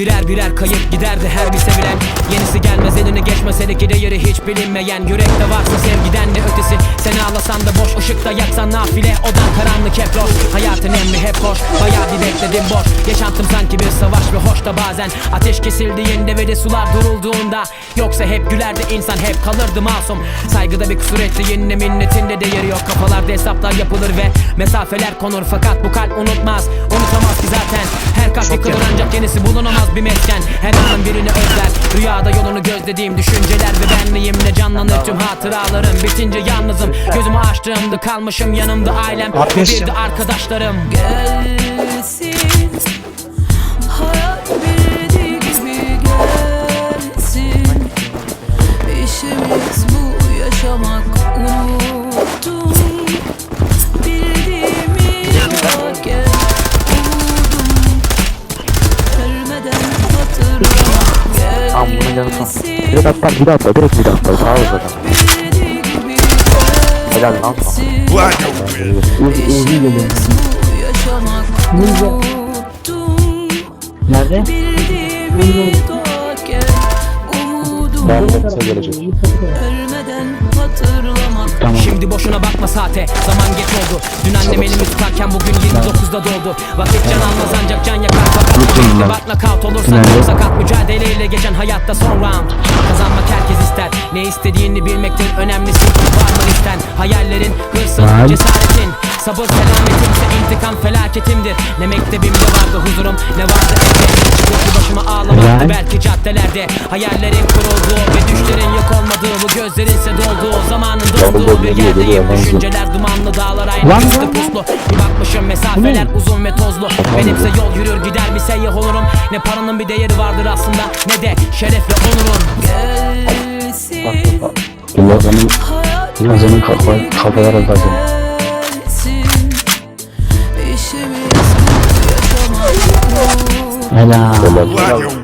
birer birer kayıp giderdi her bir sevilen. Yenisi gelmez eline geçmez hele ki değeri hiç bilinmeyen. Yürekte varsa sevgiden de ötesi. Seni ağlasan da boş ışıkta yaksan nafile. Odan karanlık hep loş. Hayatın emri hep hoş Bayağı bir bekledim boş. Yaşantım sanki bir savaş ve hoş da bazen. Ateş kesildiğinde ve de sular durulduğunda. Yoksa hep gülerdi insan hep kalırdı masum. Saygıda bir kusur ettiğinde minnetinde değeri yok. Kafalarda hesaplar yapılır ve mesafeler konur. Fakat bu kalp unutmaz Unutamaz ki zaten Kalp yıkılır ancak yenisi bulunamaz bir mesken. Her anın birini özler. Rüyada yolunu gözlediğim düşünceler ve benliğimle canlanır tüm hatıralarım. Bitince yalnızım. Gözümü açtığımda kalmışım yanımda ailem. Bir de arkadaşlarım. Gelsin. Hayat bildiği gibi gelsin? İşimiz bu yaşamak unuttum Tamam bunun yanı son. Direkt atla bir atla direkt bir atla. Sağ ol zaten. Helal lan sana. gelsin Glad you win. İşimiz bu yaşamak unuttum Nerede? Umudum Ben de gelecek. Şimdi boşuna bakma saate. Zaman geç oldu. Dün annem elimi tutarken bugün 29'da doldu Vakit can almaz ancak can yakar. Fakat bak nakavt olursan çok sakat Mücadeleyle geçen hayatta son round. Kazanmak herkes ister. Ne istediğini bilmektir önemlisi Var mı listen? Hayallerin, hırsın, cesaretin. Sabır selametimse intikam felaketimdir. Ne mektebimde vardı huzurum ne vardı evde Çıkıyordu başıma ağlamaktı belki caddelerde. Hayallerin kurulduğu ve düşlerin yok olmadığı Bu gözlerinse dolduğu zamanın dolduğu bir yerdeyim Düşünceler dumanlı dağlar aynı üstü puslu. Bir bakmışım mesafeler uzun ve tozlu. Benimse yol yürür gider bir seyyah olurum? Ne paranın bir değeri vardır aslında Ne de şerefle onurum gelsin. Hayat Yıllarının kafa, kafalar öldürdüm. Gelsin